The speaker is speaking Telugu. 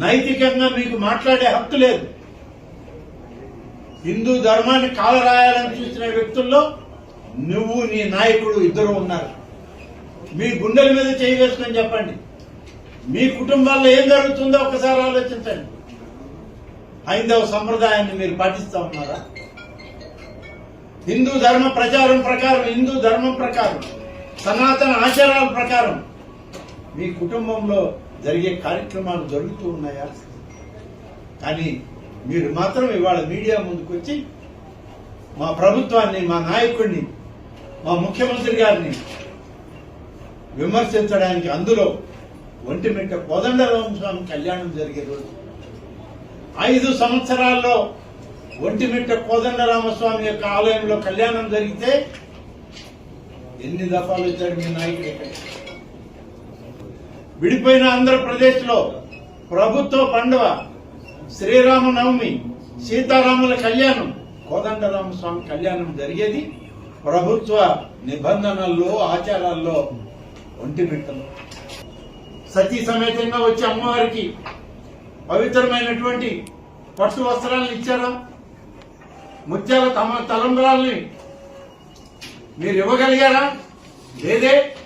నైతికంగా మీకు మాట్లాడే హక్కు లేదు. హిందూ ధర్మాన్ని కాలరాయాలని చూసిన వ్యక్తుల్లో నువ్వు నీ నాయకుడు ఇద్దరు ఉన్నారు. మీ గుండెల మీద చేయవేసుకొని చెప్పండి. మీ కుటుంబాల్లో ఏం జరుగుతుందో ఒకసారి ఆలోచించండి. హైందవ సంప్రదాయాన్ని మీరు పాటిస్తా ఉన్నారా? హిందూ ధర్మ ప్రచారం ప్రకారం హిందూ ధర్మం ప్రకారం సనాతన ఆచారాల ప్రకారం మీ కుటుంబంలో జరిగే కార్యక్రమాలు జరుగుతూ ఉన్నాయా? కానీ మీరు మాత్రం ఇవాళ మీడియా ముందుకు వచ్చి మా ప్రభుత్వాన్ని మా నాయకుడిని మా ముఖ్యమంత్రి గారిని విమర్శించడానికి అందులో ఒంటిమిట్ట కోదండరామ స్వామి కళ్యాణం జరిగే రోజు ఐదు సంవత్సరాల్లో ఒంటిమిట్ట కోదండరామస్వామి యొక్క ఆలయంలో కళ్యాణం జరిగితే ఎన్ని దఫాలు వచ్చాడు మీ నాయకుడు? విడిపోయిన ఆంధ్రప్రదేశ్లో ప్రభుత్వ పండుగ శ్రీరామనవమి సీతారాముల కళ్యాణం కోదండరామస్వామి కళ్యాణం జరిగేది. ప్రభుత్వ నిబంధనల్లో ఆచారాల్లో ఒంటిమిట్టలో సతీ సమేతంగా వచ్చే అమ్మవారికి పవిత్రమైనటువంటి పట్టు వస్త్రాలను ఇచ్చారా? ముత్యాల తమ తలంబరాల్ని మీరు ఇవ్వగలిగారా? లేదే.